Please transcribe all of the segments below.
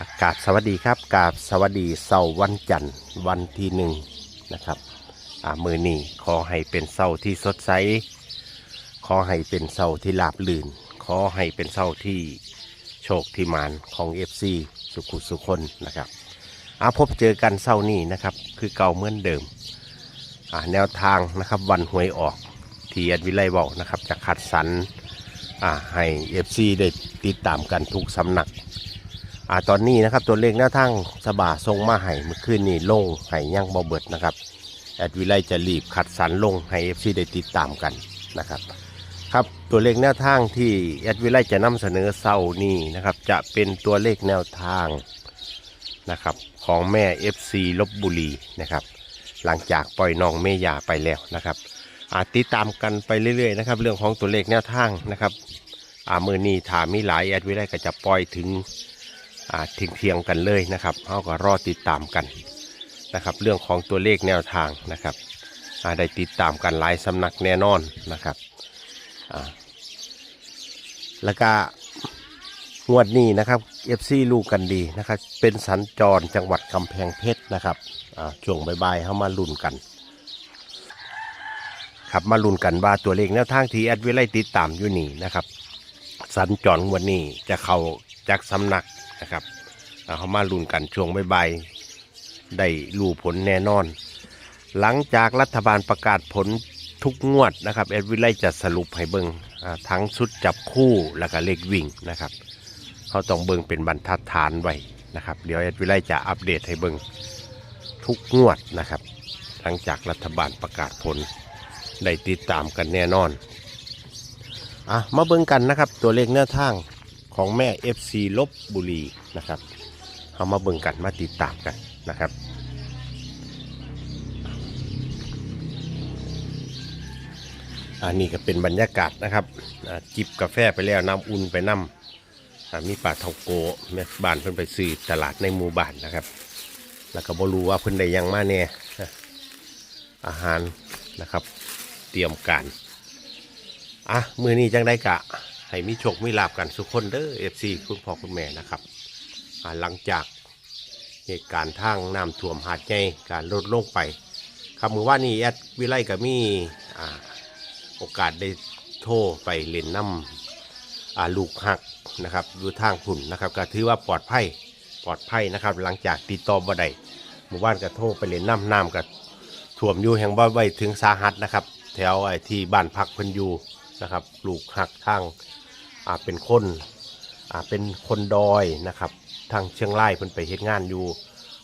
อากาศสวัสดีครับกาบสวัสดีเสาร์วันจันทร์วันที่หนึ่งนะครับอ่ามือนี้ขอให้เป็นเสาร์ที่สดใส ขอให้เป็นเสาร์ที่ลาบลื่น ขอให้เป็นเสาร์ที่โชคที่มานของเอฟซีสุขุสุคนนะครับอาพบเจอกันเสาร์นี้นะครับ คือเก่าเหมือนเดิมอ่าแนวทางนะครับวันหวยออกที่แอดวิไลบอกนะครับจะคัดสรรอ่าให้เอฟซีได้ติดตามกันทุกสำนัก อ่าตอนนี้นะครับตัวเลขแนวทางสบ่าทรงมาให้เมื่อคืนนี้ลงให้ย่างบอเบิดนะครับแอดวิไลจะรีบคัดสรรลงให้เอฟซีได้ติดตามกันนะครับครับตัวเลขแนวทางที่แอดวิไลจะนำเสนอเศร้านี้นะครับจะเป็นตัวเลขแนวทางนะครับของแม่ FC ลบบุรีนะครับหลังจากปล่อยน้องเมยาไปแล้วนะครับอาติดตามกันไปเรื่อยๆนะครับเรื่องของตัวเลขแนวทางนะครับอ่ามือนี้ถามีหลายแอดวิไลก็จะปล่อยถึง เทียงเทียงๆกันเลยนะครับเขาก็รอติดตามกันนะครับ เรื่องของตัวเลขแนวทางนะครับได้ติดตามกันหลายสำนักแน่นอนนะครับแล้วก็งวดนี้นะครับเอฟซีลูกกันดีนะครับ เป็นสัญจรจังหวัดกำแพงเพชรนะครับช่วงบ่ายๆเข้ามาลุ้นกันครับมาลุ้นกันว่าตัวเลขแนวทางที่แอดวิไลติดตามอยู่นี่นะครับ สัญจรงวันนี้จะเข้าจากสำนัก นะครับเขามาลุ้นกันช่วงบ่ายๆได้รู้ผลแน่นอน หลังจากรัฐบาลประกาศผลทุกงวดนะครับเอ็ดวิไลจะสรุปให้เบิงอ่าทั้งชุดจับคู่แล้วก็เลขวิ่งนะครับเขาต้องเบิ้งเป็นบรรทัดฐานไว้นะครับเดี๋ยวเอ็ดวิไลจะอัปเดตให้เบิงทุกงวดนะครับ หลังจากรัฐบาลประกาศผลได้ติดตามกันแน่นอนอะมาเบิ่งกันนะครับตัวเลขแนวทาง ของแม่ FC ลบบุรีนะครับเอามาเบิ่งกันมาติดตามกันนะครับ อันนี้ก็เป็นบรรยากาศนะครับจิบกาแฟไปแล้วน้ำอุ่นไปน้ำมีปลาเทาโกแม่บ้านเพิ่นไปซื้อตลาดในหมู่บ้านนะครับ แล้วก็บ่รู้ว่าเพิ่นได้ยังมาแน่อาหารนะครับ เตรียมการอะมือนี้จังได้กะ ให้มีโชคมีลาบกันทุกคนเด้อเอฟซีคุณพ่อคุณแม่นะครับหลังจากเหตุการณ์ทางน้ำท่วมหาดใหญ่การลดลงไปครับมือว่านี่แอดวิไลกับมีอ่โอกาสได้โทรไปเล่นน้ำลูกหักนะครับอยู่ทางผุ่นนะครับก็ถือว่าปลอดภัยปลอดภัยนะครับ หลังจากติดต่อบ่ได้หมู่บ้านก็โทรไปเล่นน้ำน้ำก็ท่วมอยู่แห่งบ่ไว้ถึงสาหัสนะครับ แถวไอ้ที่บ้านพักเพิ่นอยู่นะครับลูกหักทาง เป็นคนอาเป็นคนดอยนะครับทางเชียงรายเพิ่นไปเฮ็ดงานอยู่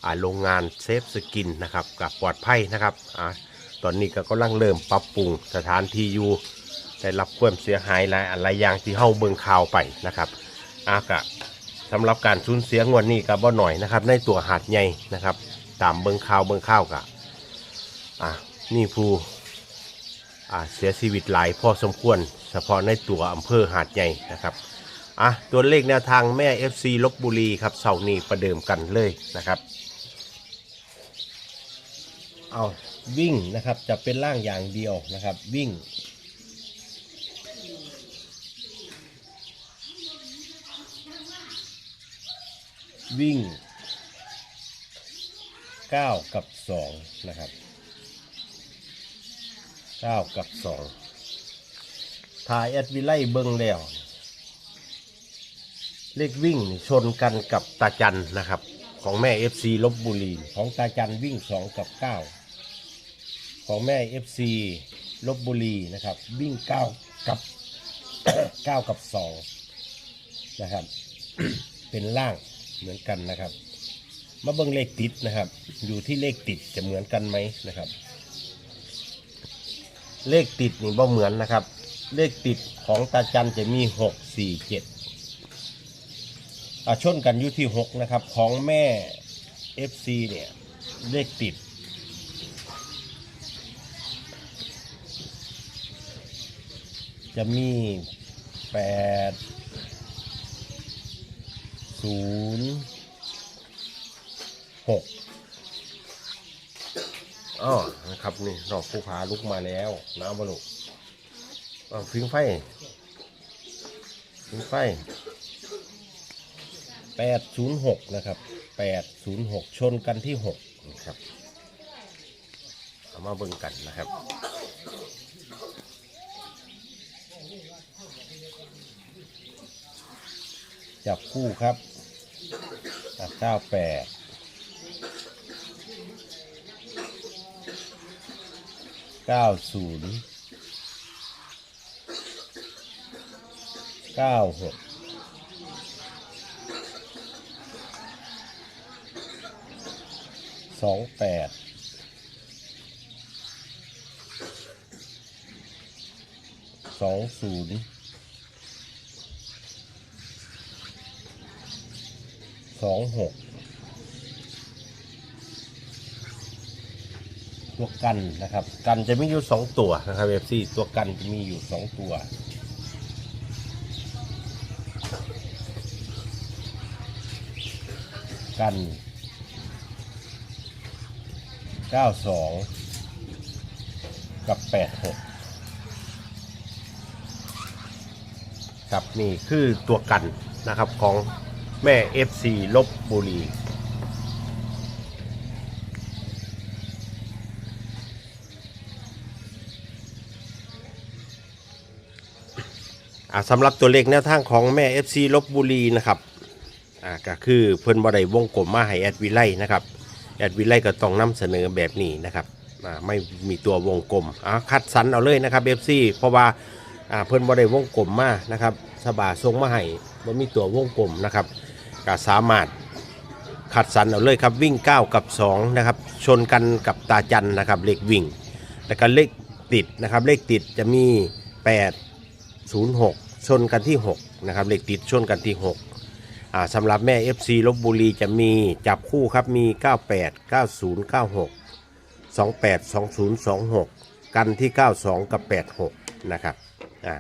อาโรงงานเซฟสกินนะครับกับปลอดภัยนะครับอาตอนนี้ก็กำลังเริ่มปรับปรุงสถานที่อยู่ได้รับความเสียหายหลายอะไรอย่างที่เฮาเบิ่งข่าวไปนะครับอากะสำหรับการสูญเสียงวดนี้ก็บ่หน่อยนะครับ ในตัวหาดใหญ่นะครับ ตามเบิ่งข่าวเบิ่งข่าวกะอ่านี่ผู้ อ่าเสียชีวิตหลายพอสมควร เฉพาะในตัวอำเภอหาดใหญ่นะครับอะตัวเลขแนวทางแม่ FC ลบบุรีครับเสาร์นี้ประเดิมกันเลยนะครับเอาวิ่งนะครับจะเป็นล่างอย่างเดียวนะครับ วิ่ง วิ่ง 9 กับ 2 นะครับ เก้ากับสองถ่ายแอดวิไลเบิงแล้ว เลขวิ่งชนกันกับตาจันนะครับ ของแม่เอฟซีลบบุรี ของตาจันวิ่งสองกับเก้าของแม่เอฟซีลบบุรีนะครับ วิ่งเก้ากับเก้ากับสองนะครับ เป็นล่างเหมือนกันนะครับ มาเบิ่งเลขติดนะครับ อยู่ที่เลขติดจะเหมือนกันไหมนะครับ เลขติดนี่บ่เหมือนนะครับ เลขติดของตาจันจะมีหกสี่เจ็ดชนกันอยู่ที่หกนะครับ ของแม่ FC เนี่ย เลขติด จะมีแปดศูนย์หก อ๋อนะครับนี่ดอกภูผาลุกมาแล้วน้ำบลุอ้าวฟิงไฟฟิงไฟแปดศูนย์หกนะครับแปดศูนย์หกชนกันที่หกนะครับเอามาเบิ่งกันนะครับจับคู่ครับเก้าแปด เก้าศูนย์เก้าหกสองแปดสองศูนย์สองหก ตัวกันนะครับ กันจะมีอยู่สองตัวนะครับเอฟซีตัวกันจะมีอยู่สองตัวกันเก้าสองกับแปดหกครับนี่คือตัวกันนะครับของแม่ FC ลบบุรี อ่าสำหรับตัวเลขแนวทางของแม่ FC ลบบุรีนะครับอ่าก็คือเพิ่นบ่ได้วงกลมมาให้แอดวิไลนะครับแอดวิไลก็ต้องนำเสนอแบบนี้นะครับอ่าไม่มีตัววงกลมอ่าคัดสรรเอาเลยนะครับ FC เพราะว่าอ่าเพิ่นบ่ได้วงกลมมานะครับสบาทรงมาให้บ่มีตัววงกลมนะครับก็สามารถคัดสรรเอาเลยครับวิ่ง 9 กับ2นะครับชนกันกับตาจันนะครับเลขวิ่ง แล้วก็เลขติดนะครับเลขติดจะมี 8 06 ชนกันที่ 6 นะครับเลขติดชนกันที่ 6 อ่าสำหรับแม่ FC ลบบุรีจะมีจับคู่ครับมี 98 90 96 28 20 26 กันที่ 92 กับ 86 นะครับ อ่า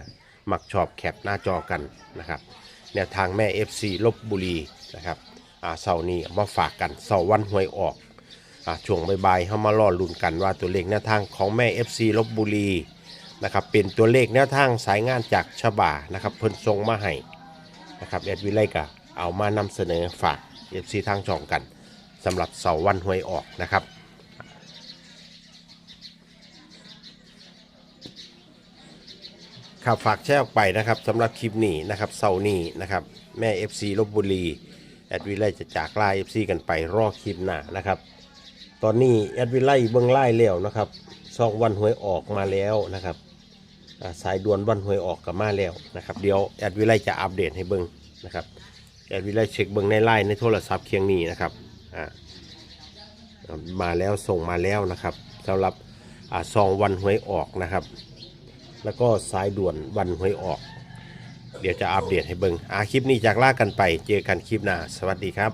มักชอบแคปหน้าจอกันนะครับ แนวทางแม่ FC ลบบุรีนะครับ อ่าเสาร์นี้เอามาฝากกันเสาร์วันหวยออก อ่าช่วงบ่ายๆเข้ามารอลุ้นกันว่าตัวเลขแนวทางของแม่ FC ลบบุรี นะครับเป็นตัวเลขแนวทางสายงานจากฉบานะครับเพิ่นทรงมาให้นะครับแอดวิไลก็เอามานำเสนอฝากเอฟซีทางช่องกันสำหรับเสาร์วันหวยออกนะครับครับฝากแชร์ออกไปนะครับสำหรับคลิปนี้นะครับเสาร์นี้นะครับแม่ FC ลบบุรีแอดวิไลจะจากลา FC กันไปรอคลิปหน้านะครับ ตอนนี้แอดวิไลเบื้องไล่แล้วนะครับซองวันหวยออกมาแล้วนะครับ สายด่วนวันหวยออกกับมาแล้วนะครับเดี๋ยวแอดวิไลจะอัปเดตให้เบิ้งนะครับแอดวิไลเช็คเบิ้งในไลน์ในโทรศัพท์เคียงนี้นะครับอ่ามาแล้วส่งมาแล้วนะครับสำหรับอ่าซองวันหวยออกนะครับ แล้วก็สายด่วนวันหวยออก เดี๋ยวจะอัปเดตให้เบิ้งอาคลิปนี้จากลากันไป เจอกันคลิปหน้า สวัสดีครับ